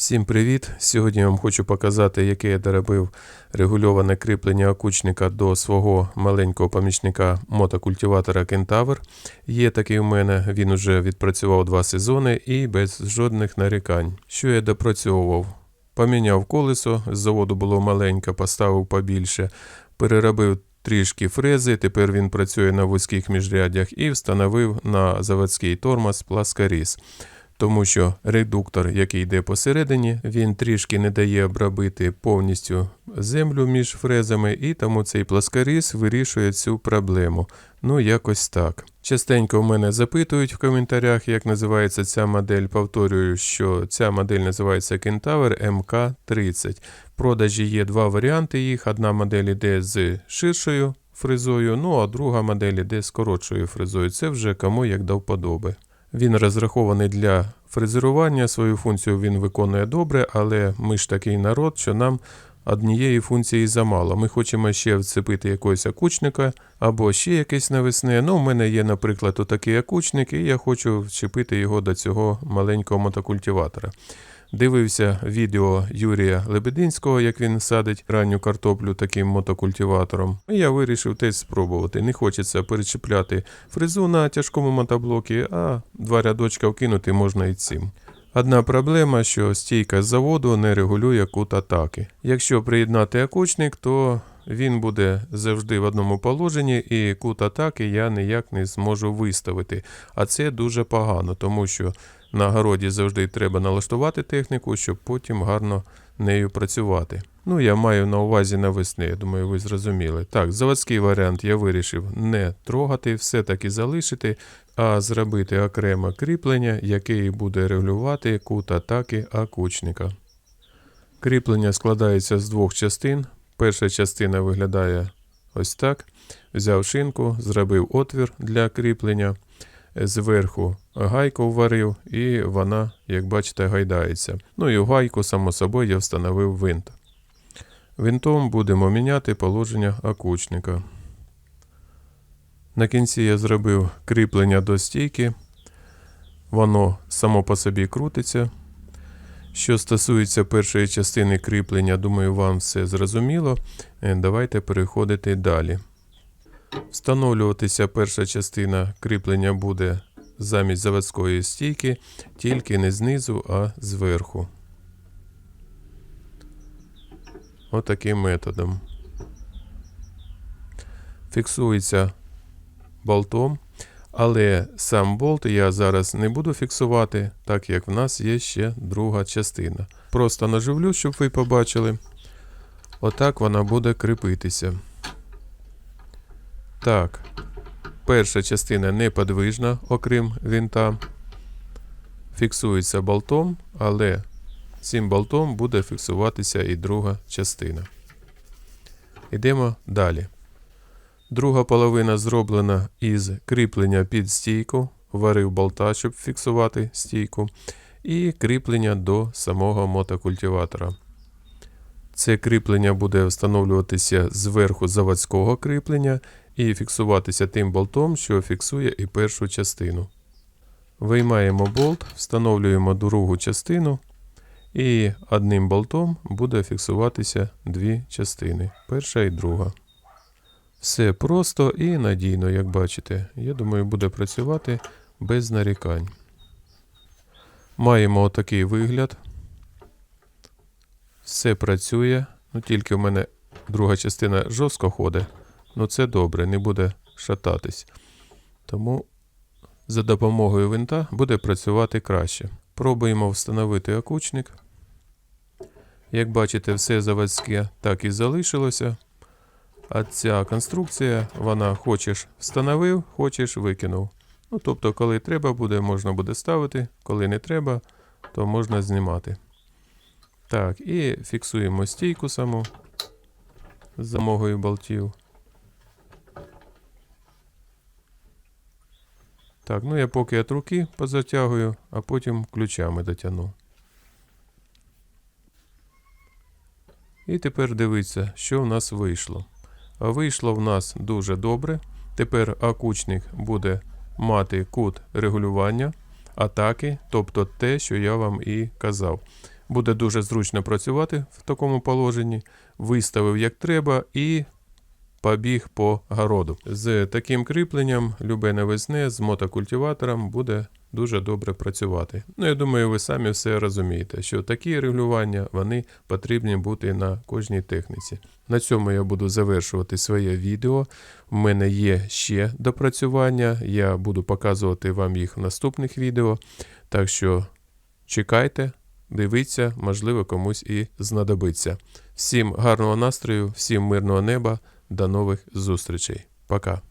Всім привіт! Сьогодні я вам хочу показати, яке я доробив регульоване кріплення окучника до свого маленького помічника мотокультиватора Кентавр. Є такий у мене, він уже відпрацював два сезони і без жодних нарікань. Що я допрацьовував? Поміняв колесо, з заводу було маленьке, поставив побільше, переробив трішки фрези, тепер він працює на вузьких міжряддях і встановив на заводський тормоз пласкоріз тому що редуктор, який йде посередині, він трішки не дає обробити повністю землю між фрезами, і тому цей пласкоріз вирішує цю проблему. Ну, якось так. Частенько в мене запитують в коментарях, як називається ця модель. Повторюю, що ця модель називається Kentaur MK30. В продажі є два варіанти їх. Одна модель йде з ширшою фрезою, ну а друга модель йде з коротшою фрезою. Це вже кому як до вподоби. Він розрахований для фрезерування, свою функцію він виконує добре, але ми ж такий народ, що нам однієї функції замало. Ми хочемо ще вцепити якогось окучника або ще якесь навесне. Ну, у мене є, наприклад, отакий окучник, і я хочу вчепити його до цього маленького мотокультиватора. Дивився відео Юрія Лебединського, як він садить ранню картоплю таким мотокультиватором. І я вирішив теж спробувати. Не хочеться перечіпляти фрезу на тяжкому мотоблокі, а два рядочка вкинути можна і цим. Одна проблема, що стійка з заводу не регулює кут атаки. Якщо приєднати окучник, то він буде завжди в одному положенні, і кут атаки я ніяк не зможу виставити. А це дуже погано, тому що на городі завжди треба налаштувати техніку, щоб потім гарно нею працювати. Ну, я маю на увазі навесни, я думаю, ви зрозуміли. Так, заводський варіант я вирішив не трогати, все-таки залишити, а зробити окреме кріплення, яке буде регулювати кут атаки окучника. Кріплення складається з двох частин. Перша частина виглядає ось так. Взяв шинку, зробив отвір для кріплення зверху гайку варив, і вона, як бачите, гайдається. Ну і гайку, само собою, я встановив винт. Винтом будемо міняти положення окучника. На кінці я зробив кріплення до стійки. Воно само по собі крутиться. Що стосується першої частини кріплення, думаю, вам все зрозуміло. Е, Давайте переходити далі. Встановлюватися перша частина кріплення буде замість заводської стійки, тільки не знизу, а зверху. Отаким методом. Фіксується болтом, але сам болт я зараз не буду фіксувати, так як в нас є ще друга частина. Просто наживлю, щоб ви побачили. Отак вона буде кріпитися. Так, перша частина неподвижна, окрім винта. Фіксується болтом, але цим болтом буде фіксуватися і друга частина. Йдемо далі. Друга половина зроблена із кріплення під стійку, варив болта, щоб фіксувати стійку, і кріплення до самого мотокультиватора. Це кріплення буде встановлюватися зверху заводського кріплення і фіксуватися тим болтом, що фіксує і першу частину. Виймаємо болт, встановлюємо другу частину, і одним болтом буде фіксуватися дві частини перша і друга. Все просто і надійно, як бачите. Я думаю, буде працювати без нарікань. Маємо отакий вигляд. Все працює. Ну, тільки в мене друга частина жорстко ходить. Ну це добре, не буде шататись. Тому за допомогою винта буде працювати краще. Пробуємо встановити окучник. Як бачите, все заводське так і залишилося. А ця конструкція, вона хочеш встановив, хочеш викинув. Ну, тобто, коли треба буде, можна буде ставити, коли не треба, то можна знімати. Так, і фіксуємо стійку саму з замогою болтів. Так, ну я поки от руки позатягую, а потім ключами дотягну. І тепер дивіться, що в нас вийшло. Вийшло в нас дуже добре. Тепер окучник буде мати кут регулювання атаки, тобто те, що я вам і казав. Буде дуже зручно працювати в такому положенні. Виставив як треба і побіг по городу. З таким кріпленням любе навесне з мотокультиватором буде дуже добре працювати. Ну, я думаю, ви самі все розумієте, що такі регулювання вони потрібні бути на кожній техніці. На цьому я буду завершувати своє відео. У мене є ще допрацювання. Я буду показувати вам їх в наступних відео. Так що чекайте, дивіться, можливо, комусь і знадобиться. Всім гарного настрою, всім мирного неба, до нових зустрічей. Пока.